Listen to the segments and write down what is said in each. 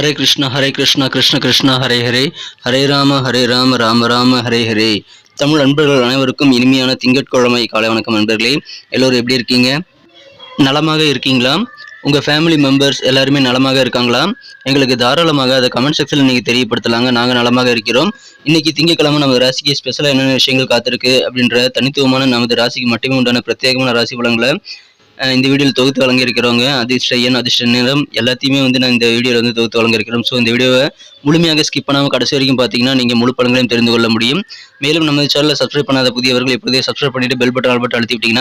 ஹரே கிருஷ்ணா ஹரே கிருஷ்ணா கிருஷ்ண கிருஷ்ணா ஹரே ஹரே. ஹரே ராம ஹரே ராம ராம ராம ஹரே ஹரே. தமிழ் அன்பர்கள் அனைவருக்கும் இனிமையான திங்கட்கிழமை காலை வணக்கம் நண்பர்களே. எல்லோரும் எப்படி இருக்கீங்க? நலமாக இருக்கீங்களா? உங்கள் ஃபேமிலி மெம்பர்ஸ் எல்லாருமே நலமாக இருக்காங்களா? எங்களுக்கு தாராளமாக அதை கமெண்ட் செக்ஷனில் நீங்கள் தெரியப்படுத்தலாங்க. நாங்கள் நலமாக இருக்கிறோம். இன்றைக்கி திங்கட்கிழமை நமது ராசிக்கு ஸ்பெஷலாக என்னென்ன விஷயங்கள் காத்திருக்கு அப்படின்ற தனித்துவமான நமது ராசிக்கு மட்டுமே உண்டான பிரத்யேகமான ராசி பலன்களை இந்த வீடியோவில் தொகுத்து வழங்கியிருக்கிறவங்க அதிர்ஷ்ட எண் அதிர்ஷ்ட நிறம் எல்லாத்தையுமே வந்து நான் இந்த வீடியோவில் வந்து தொகுத்து வழங்கியிருக்கிறோம் ஸோ இந்த வீடியோவை முழுமையாக ஸ்கிப் பண்ணாமல் கடைசி வரைக்கும் பார்த்தீங்கன்னா நீங்கள் முழு படங்களையும் தெரிந்து கொள்ள முடியும். மேலும் நமது சேனலில் சப்ஸ்கிரைப் பண்ணாத புதியவர்கள் இப்போதே சப்ஸ்கிரைப் பண்ணிட்டு பெல் பட்டன் ஆல் பட்டன் அழுத்தி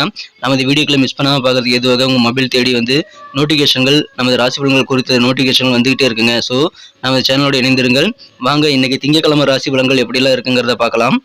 நமது வீடியோக்களை மிஸ் பண்ணாமல் பார்க்கறதுக்கு எதுவாக உங்கள் மொபைல் தேடி வந்து நோட்டிஃபிகேஷன்கள் நமது ராசி பலன்கள் குறித்த நோட்டிஃபிகேஷன்கள் வந்துகிட்டே இருக்குங்க. ஸோ நமது சேனலோட இணைந்திருங்கள். வாங்க இன்றைக்கி திங்கட்கிழமை ராசி பலன்கள் எப்படிலாம் இருக்குங்கிறத பார்க்கலாம்.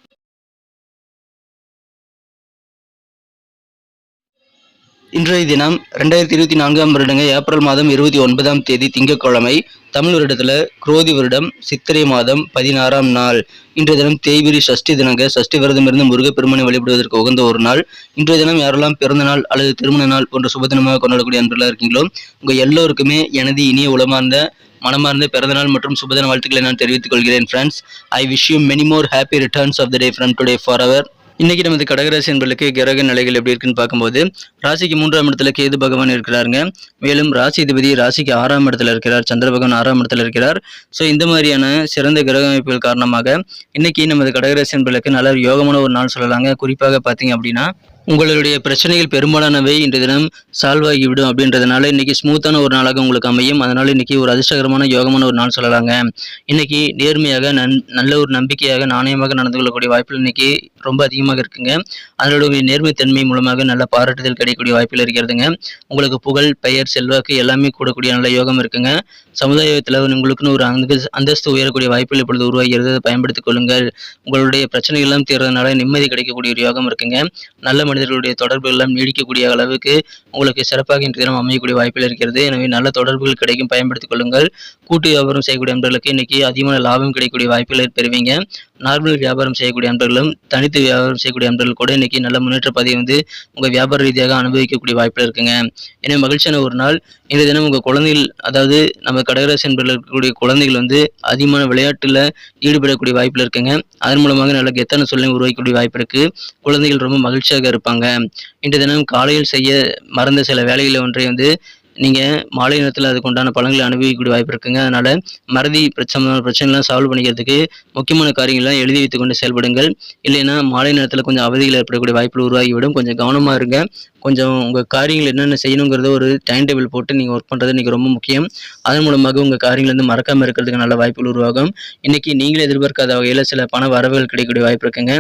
இன்றைய தினம் ரெண்டாயிரத்தி இருபத்தி நான்காம் வருடங்க ஏப்ரல் மாதம் இருபத்தி ஒன்பதாம் தேதி திங்கட்கிழமை தமிழ் வருடத்தில் குரோதி வருடம் சித்திரை மாதம் பதினாறாம் நாள். இன்றைய தினம் தேய்பிரி சஷ்டி தினங்க சஷ்டி விரதம் இருந்து முருகப்பெருமனை வழிபடுவதற்கு உகந்த ஒரு நாள். இன்றைய தினம் யாரெல்லாம் பிறந்த நாள் அல்லது திருமண நாள் போன்ற சுபதினமாக கொண்டாடக்கூடிய அன்பர்களாக இருக்கீங்களோ உங்கள் எல்லோருக்குமே எனது இனிய உளமார்ந்த மனமார்ந்த பிறந்தநாள் மற்றும் சுபதின வாழ்த்துக்களை நான் தெரிவித்துக் கொள்கிறேன் friends I wish you many more happy returns of the day from today for our இன்னைக்கு நமது கடகராசி என்பர்களுக்கு கிரக நிலைகள் எப்படி இருக்குன்னு பார்க்கும்போது ராசிக்கு மூன்றாம் இடத்துல கேது பகவான் இருக்கிறாருங்க. மேலும் ராசி அதிபதி ராசிக்கு ஆறாம் இடத்துல இருக்கிறார் சந்திர பகவான் ஆறாம் இடத்துல இருக்கிறார். ஸோ இந்த மாதிரியான சிறந்த கிரக அமைப்புகள் காரணமாக இன்னைக்கு நமது கடகராசி என்பர்களுக்கு நல்ல யோகமான ஒரு நாள் சொல்லலாங்க. குறிப்பாக பார்த்தீங்க அப்படின்னா உங்களுடைய பிரச்சனைகள் பெரும்பாலானவை இன்றைய தினம் சால்வ் ஆகிவிடும் அப்படின்றதுனால இன்னைக்கு ஸ்மூத்தான ஒரு நாளாக உங்களுக்கு அமையும். அதனால இன்னைக்கு ஒரு அதிர்ஷ்டகரமான யோகமான ஒரு நாள் சொல்லலாங்க. இன்னைக்கு நேர்மையாக நன் நல்ல ஒரு நம்பிக்கையாக நாணயமாக நடந்து கொள்ளக்கூடிய வாய்ப்புகள் இன்னைக்கு ரொம்ப அதிகமாக இருக்குங்க. அதனுடைய நேர்மை நேர்மைத்தன்மை மூலமாக நல்ல பாராட்டுதல் கிடைக்கக்கூடிய வாய்ப்புகள் இருக்கிறதுங்க. உங்களுக்கு புகழ் பெயர் செல்வாக்கு எல்லாமே கூடக்கூடிய நல்ல யோகம் இருக்குங்க. சமுதாயத்தில் உங்களுக்குன்னு ஒரு அந்த அந்தஸ்து உயரக்கூடிய வாய்ப்புகள் இப்பொழுது உருவாகிறது. பயன்படுத்திக் கொள்ளுங்கள். உங்களுடைய பிரச்சனைகள் எல்லாம் தீர்றதுனால நிம்மதி கிடைக்கக்கூடிய ஒரு யோகம் இருக்குங்க. நல்ல மனிதர்களுடைய தொடர்பு எல்லாம் நீடிக்கக்கூடிய அளவுக்கு உங்களுக்கு சிறப்பாக இன்றைய தினம் அமையக்கூடிய வாய்ப்புகள் இருக்கிறது. எனவே நல்ல தொடர்புகள் கிடைக்கும். பயன்படுத்திக் கொள்ளுங்கள். கூட்டு வியாபாரம் செய்யக்கூடிய நண்பர்களுக்கு இன்னைக்கு அதிகமான லாபம் கிடைக்கக்கூடிய வாய்ப்புகளை பெறுவீங்க. நார்மல் வியாபாரம் செய்யக்கூடிய நண்பர்களும் தனித்து வியாபாரம் செய்யக்கூடிய நண்பர்கள் கூட இன்னைக்கு நல்ல முன்னேற்ற பதிவை வந்து உங்கள் வியாபார ரீதியாக அனுபவிக்கக்கூடிய வாய்ப்புகள் இருக்குங்க. எனவே மகிழ்ச்சியான ஒரு நாள். இந்த தினம் உங்கள் குழந்தைகள் அதாவது நம்ம கடகராசி நண்பர்கள் இருக்கக்கூடிய குழந்தைகள் வந்து அதிகமான விளையாட்டில் ஈடுபடக்கூடிய வாய்ப்பில் இருக்குங்க. அதன் மூலமாக நல்ல கெத்தான சூழ்நிலை உருவாக்கக்கூடிய வாய்ப்பு இருக்குது குழந்தைகள் ரொம்ப மகிழ்ச்சியாக இருப்பாங்க. இன்று தினம் காலையில் செய்ய மறந்த சில வேலைகளை ஒன்றை வந்து நீங்கள் மாலை நேரத்தில் அதுக்கு உண்டான பலன்களை அனுபவிக்கக்கூடிய வாய்ப்பு இருக்குங்க. அதனால மறதி பிரச்சனை பிரச்சனைலாம் சால்வ் பண்ணிக்கிறதுக்கு முக்கியமான காரியங்கள்லாம் எழுதி வைத்துக்கொண்டு செயல்படுங்கள். இல்லைன்னா மாலை நேரத்தில் கொஞ்சம் அவதிகள் ஏற்படக்கூடிய வாய்ப்புகள் உருவாகிவிடும். கொஞ்சம் கவனமாக இருங்க. கொஞ்சம் உங்கள் காரியங்கள் என்னென்ன செய்யணுங்கிறத ஒரு டைம் டேபிள் போட்டு நீங்கள் ஒர்க் பண்ணுறது இன்றைக்கி ரொம்ப முக்கியம். அதன் மூலமாக உங்கள் காரியங்கள் வந்து மறக்காமல் இருக்கிறதுக்கு நல்ல வாய்ப்புகள் உருவாகும். இன்றைக்கி நீங்களே எதிர்பார்க்காத வகையில் சில பண வரவுகள் கிடைக்கக்கூடிய வாய்ப்பு இருக்குங்க.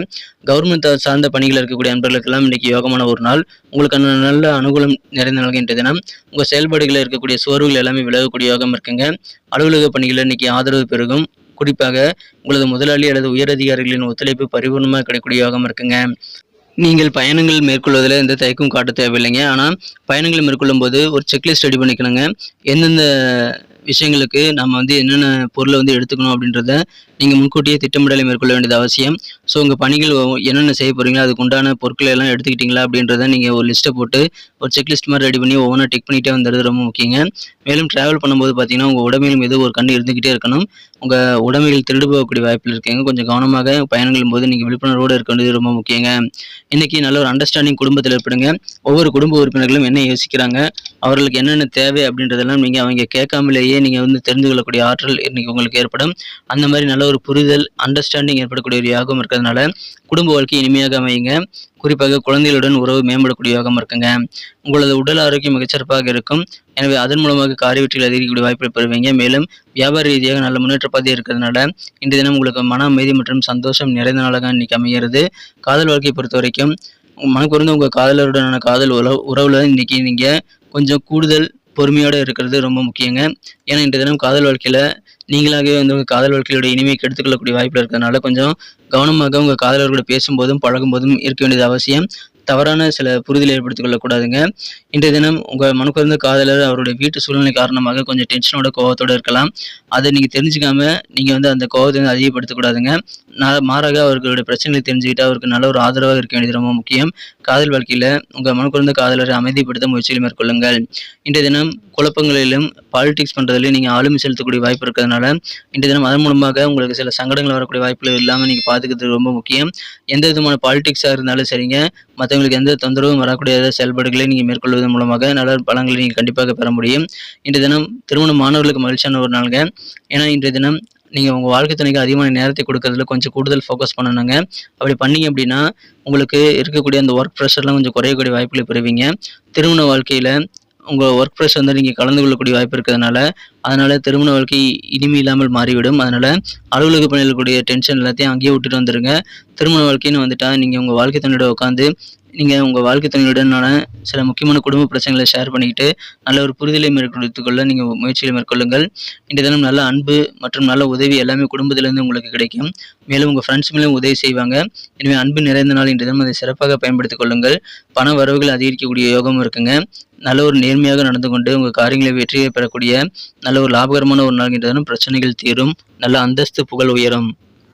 கவர்மெண்ட் சார்ந்த பணிகள் இருக்கக்கூடிய நண்பர்களுக்கெல்லாம் இன்றைக்கி யோகமான ஒரு நாள். உங்களுக்கான நல்ல அனுகூலம் நிறைந்த நாள் இன்றைய தினம். உங்கள் செயல்பாடுகளில் இருக்கக்கூடிய சோர்வுகள் எல்லாமே விலகக்கூடிய யோகம் இருக்குங்க. அலுவலக பணிகளில் இன்றைக்கி ஆதரவு பெருகும். குறிப்பாக உங்களது முதலாளி அல்லது உயரதிகாரிகளின் ஒத்துழைப்பு பரிபூர்ணமாக கிடைக்கக்கூடிய யோகம் இருக்குங்க. நீங்கள் பயணங்கள் மேற்கொள்வதில் எந்த தயக்கம் காட்ட தேவையில்லைங்க. ஆனால் பயணங்கள் மேற்கொள்ளும் போது ஒரு செக்லிஸ்ட் ரெடி பண்ணிக்கணுங்க. எந்தெந்த விஷயங்களுக்கு நம்ம வந்து என்னென்ன பொருளை வந்து எடுத்துக்கணும் அப்படின்றத நீங்கள் முன்கூட்டியே திட்டமிடலை மேற்கொள்ள வேண்டியது அவசியம். ஸோ உங்கள் பணிகள் என்னென்ன செய்ய போகிறீங்களோ அதுக்கு உண்டான பொருட்களை எல்லாம் எடுத்துக்கிட்டீங்களா அப்படின்றத நீங்கள் ஒரு லிஸ்ட்டை போட்டு ஒரு செக்லிஸ்ட் மாதிரி ரெடி பண்ணி ஒவ்வொன்றா டிக் பண்ணிகிட்டே வந்துடுறது ரொம்ப முக்கியங்க. மேலும் ட்ராவல் பண்ணும்போது பார்த்தீங்கன்னா உங்கள் உடமையிலும் ஏதோ ஒரு கண் இருந்துக்கிட்டே இருக்கணும். உங்கள் உடமைகள் திருடு போகக்கூடிய வாய்ப்பில் இருக்கீங்க. கொஞ்சம் கவனமாக பயணங்களும் போது நீங்கள் விழிப்புணர்வோடு இருக்க வேண்டியது ரொம்ப முக்கியங்க. இன்றைக்கி நல்ல ஒரு அண்டர்ஸ்டாண்டிங் குடும்பத்தில் ஏற்படுங்க. ஒவ்வொரு குடும்ப உறுப்பினர்களும் என்ன யோசிக்கிறாங்க? அவர்களுக்கு என்னென்ன தேவை அப்படின்றதெல்லாம் நீங்கள் அவங்க கேட்காமலேயே நீங்கள் வந்து தெரிந்து கொள்ளக்கூடிய ஆற்றல் இன்னைக்கு உங்களுக்கு ஏற்படும். அந்த மாதிரி நல்ல ஒரு புரிதல் அண்டர்ஸ்டாண்டிங் ஏற்படக்கூடிய ஒரு யோகம் இருக்கிறதுனால குடும்ப வாழ்க்கை இனிமையாக அமையுங்க. குறிப்பாக குழந்தைகளுடன் உறவு மேம்படக்கூடிய யோகம் இருக்குங்க. உங்களது உடல் ஆரோக்கியம் மிகச்சிறப்பாக இருக்கும். எனவே அதன் மூலமாக காரிய வெற்றிகள் அதிகரிக்கக்கூடிய வாய்ப்பை பெறுவீங்க. மேலும் வியாபார ரீதியாக நல்ல முன்னேற்ற பாதி இருக்கிறதுனால இன்றைய தினம் உங்களுக்கு மன அமைதி மற்றும் சந்தோஷம் நிறைந்த நாளாக இன்னைக்கு அமைகிறது. காதல் வாழ்க்கையை பொறுத்த வரைக்கும் மனக்குறந்து உங்கள் காதலருடனான காதல் உறவு உறவுல இன்னைக்கு நீங்கள் கொஞ்சம் கூடுதல் பொறுமையோடு இருக்கிறது ரொம்ப முக்கியங்க. ஏன்னா இன்றைய தினம் காதல் வாழ்க்கையில் நீங்களாகவே வந்து உங்கள் காதல் வாழ்க்கையோட இனிமையை கெடுத்துக்கொள்ளக்கூடிய வாய்ப்பில் இருக்கிறதுனால கொஞ்சம் கவனமாக உங்கள் காதலர்களோட பேசும்போதும் பழகும்போதும் இருக்க வேண்டியது அவசியம். தவறான சில புரிதலை ஏற்படுத்திக் கொள்ளக்கூடாதுங்க. இன்றைய தினம் உங்கள் மனுக்குறந்த காதலர் அவருடைய வீட்டு சூழ்நிலை காரணமாக கொஞ்சம் டென்ஷனோட கோவத்தோடு இருக்கலாம். அதை நீங்கள் தெரிஞ்சுக்காம நீங்கள் வந்து அந்த கோவத்தை வந்து அதிகப்படுத்தக்கூடாதுங்க மாறாக அவர்களுடைய பிரச்சனைகளை தெரிஞ்சுக்கிட்டு அவருக்கு நல்ல ஒரு ஆதரவாக இருக்க வேண்டியது ரொம்ப முக்கியம். காதல் வாழ்க்கையில் உங்கள் மனக்குழந்த காதலரை அமைதிப்படுத்த முயற்சிகளை மேற்கொள்ளுங்கள். இன்றைய தினம் குழப்பங்களிலும் பாலிடிக்ஸ் பண்ணுறதுலையும் நீங்கள் ஆளுமை செலுத்தக்கூடிய வாய்ப்பு இருக்கிறதுனால இன்றைய தினம் அதன் மூலமாக உங்களுக்கு சில சங்கடங்கள் வரக்கூடிய வாய்ப்புகள் இல்லாமல் நீங்கள் பார்த்துக்கிறது ரொம்ப முக்கியம். எந்த விதமான பாலிடிக்ஸாக இருந்தாலும் சரிங்க. மற்றவங்களுக்கு எந்த தொந்தரவும் வரக்கூடிய செயல்பாடுகளை நீங்கள் மேற்கொள்வதன் மூலமாக நல்ல பலங்களை நீங்கள் கண்டிப்பாக பெற முடியும். இன்றைய தினம் திருமண மாணவர்களுக்கு மகிழ்ச்சியான ஒரு நாளுங்க. ஏன்னா இன்றைய தினம் நீங்கள் உங்கள் வாழ்க்கை துணைக்கு அதிகமான நேரத்தை கொடுக்கறதுல கொஞ்சம் கூடுதல் ஃபோக்கஸ் பண்ணணுங்க. அப்படி பண்ணீங்க அப்படின்னா உங்களுக்கு இருக்கக்கூடிய அந்த ஒர்க் ப்ரெஷர்லாம் கொஞ்சம் குறையக்கூடிய வாய்ப்புகளை பெறுவீங்க. திருமண வாழ்க்கையில் உங்கள் ஒர்க் ப்ரெஷர் வந்து நீங்கள் கலந்து கொள்ளக்கூடிய வாய்ப்பு இருக்கிறதுனால அதனால் திருமண வாழ்க்கை இனிமை இல்லாமல் மாறிவிடும். அதனால் அலுவலக பணியில் கூடிய டென்ஷன் எல்லாத்தையும் அங்கேயே விட்டுட்டு வந்துடுங்க திருமண வாழ்க்கைன்னு வந்துட்டால் நீங்கள் உங்கள் வாழ்க்கை தன்னோட உட்காந்து நீங்கள் உங்கள் வாழ்க்கை துணையுடனான சில முக்கியமான குடும்ப பிரச்சனைகளை ஷேர் பண்ணிக்கிட்டு நல்ல ஒரு புரிதலை மேற்கொள்ள நீங்கள் முயற்சிகளை மேற்கொள்ளுங்கள். இன்றைய தினம் நல்ல அன்பு மற்றும் நல்ல உதவி எல்லாமே குடும்பத்திலேருந்து உங்களுக்கு கிடைக்கும். மேலும் உங்கள் ஃப்ரெண்ட்ஸ் மேலும் உதவி செய்வாங்க. எனவே அன்பு நிறைந்த நாள் இன்றைய தினம் அதை சிறப்பாக பயன்படுத்திக் கொள்ளுங்கள். பண வரவுகள் அதிகரிக்கக்கூடிய யோகம் இருக்குங்க. நல்ல ஒரு நேர்மையாக நடந்து கொண்டு உங்கள் காரியங்களை வெற்றியை பெறக்கூடிய நல்ல ஒரு லாபகரமான ஒரு நாள் இன்றைய தினம் பிரச்சனைகள் தீரும். நல்ல அந்தஸ்து புகழ் உயரும்.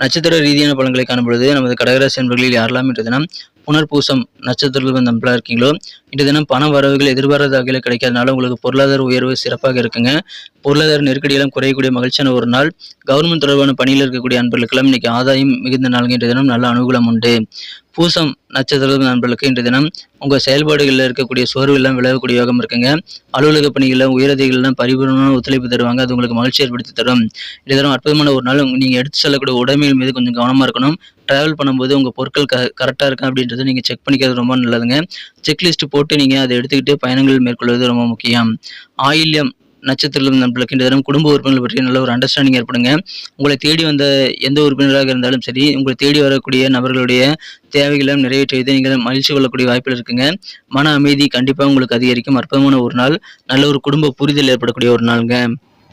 நட்சத்திர ரீதியான பலன்களை காணும்பொழுது நமது கடகராசி என்பர்களில் யாரெல்லாம் இன்று தினம் புனர்பூசம் நட்சத்திரத்தில் நம்பலாக இருக்கீங்களோ? இன்று தினம் பண வரவுகள் எதிர்பாராத வகையில் கிடைக்காதனால உங்களுக்கு பொருளாதார உயர்வு சிறப்பாக இருக்குங்க. பொருளாதார நெருக்கடியெல்லாம் குறையக்கூடிய மகிழ்ச்சியான ஒரு நாள். கவர்மெண்ட் தொடர்பான பணியில் இருக்கக்கூடிய அன்பர்களுக்கெல்லாம் இன்னைக்கு ஆதாயம் மிகுந்த நாளுங்க. இன்று தினம் நல்ல அனுகூலம் உண்டு. பூசம் நட்சத்திர நண்பர்களுக்கு இன்று தினம் உங்கள் செயல்பாடுகளில் இருக்கக்கூடிய சோர்வு எல்லாம் விளையக்கூடிய யோகம் இருக்குங்க. அலுவலக பணிகளில் உயரதிகள்லாம் பரிபூர்ணமான ஒத்துழைப்பு தருவாங்க. அது உங்களுக்கு மகிழ்ச்சி ஏற்படுத்தி தரும். இன்று தினம் அற்புதமான ஒரு நாள். நீங்கள் எடுத்து செல்லக்கூடிய உடைமைகள் மீது கொஞ்சம் கவனமாக இருக்கணும். ட்ராவல் பண்ணும்போது உங்கள் பொருட்கள் க கரெக்டாக இருக்கா அப்படின்றத நீங்கள் செக் பண்ணிக்கிறது ரொம்ப நல்லதுங்க. செக்லிஸ்ட் போட்டு நீங்கள் அதை எடுத்துக்கிட்டு பயணங்கள் மேற்கொள்வது ரொம்ப முக்கியம். ஆயில்யம் நட்சத்திரம் நம்மளுக்கு இந்த தினம் குடும்ப உறுப்பினர்கள் பற்றி நல்ல ஒரு அண்டர்ஸ்டாண்டிங் ஏற்படுங்க. உங்களை தேடி வந்த எந்த உறுப்பினராக இருந்தாலும் சரி உங்களை தேடி வரக்கூடிய நபர்களுடைய தேவைகளை நிறைவேற்றுவதை நீங்கள் மகிழ்ச்சி கொள்ளக்கூடிய வாய்ப்பில் இருக்குங்க. மன அமைதி கண்டிப்பாக உங்களுக்கு அதிகரிக்கும். அற்புதமான ஒரு நாள். நல்ல ஒரு குடும்ப புரிதல் ஏற்படக்கூடிய ஒரு நாளுங்க.